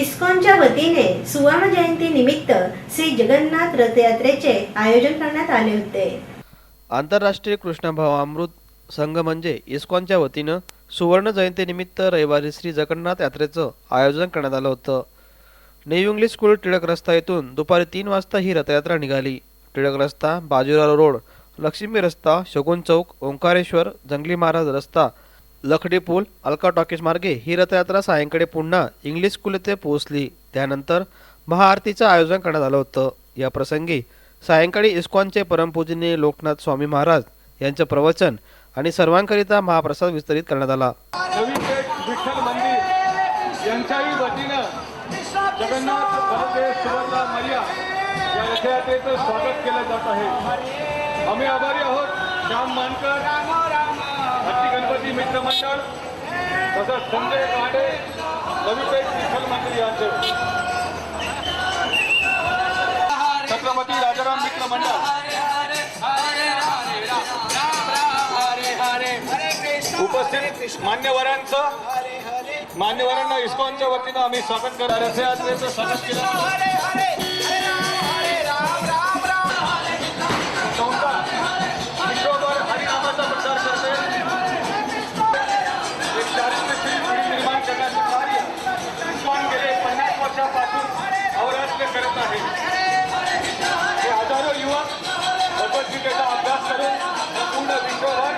इस्कॉनच्या वतीने सुवर्ण जयंती निमित्त श्री जगन्नाथ रथयात्रेचे आयोजन करण्यात आले होते. आंतरराष्ट्रीय कृष्णभाव अमृत संघ म्हणजे इस्कॉनच्या वतीनं सुवर्ण जयंतीनिमित्त रविवारी श्री जगन्नाथ यात्रेचं आयोजन करण्यात आलं होतं. न्यू इंग्लिश स्कूल टिळक रस्ता येथून दुपारी तीन वाजता ही रथयात्रा निघाली. टिळक रस्ता बाजीराव रोड लक्ष्मी रस्ता शगुन चौक ओंकारेश्वर जंगली महाराज रस्ता लखडी पूल अलका टॉकीज मार्गे ही रथयात्रा सायंकाळी पुन्हा इंग्लिश स्कूल येथे पोहोचली. त्यानंतर महाआरतीचं आयोजन करण्यात आलं होतं. या प्रसंगी सायंकाळी इस्कॉनचे परमपूजनीय लोकनाथ स्वामी महाराज यांचं प्रवचन आणि सर्वांकरिता महाप्रसाद वितरित करण्यात आला. स्वागत केलं जात आहे. आम्ही आभारी आहोत. श्याम मानकर विद्यार्थी मित्र मंडळ तसंच संजय गाडे रविताई विठ्ठल मंदिर यांचे छत्रपती राजाराम मित्र मंडळ उपस्थित मान्यवरांचं मान्यवरांना इस्कॉनच्या वतीनं आम्ही स्वागत करणार असे आज स्वागत केलं पाठून अवराज्य करत आहे. हे हजारो युवक भगवद्गीतेचा अभ्यास करून पूर्ण विश्वभर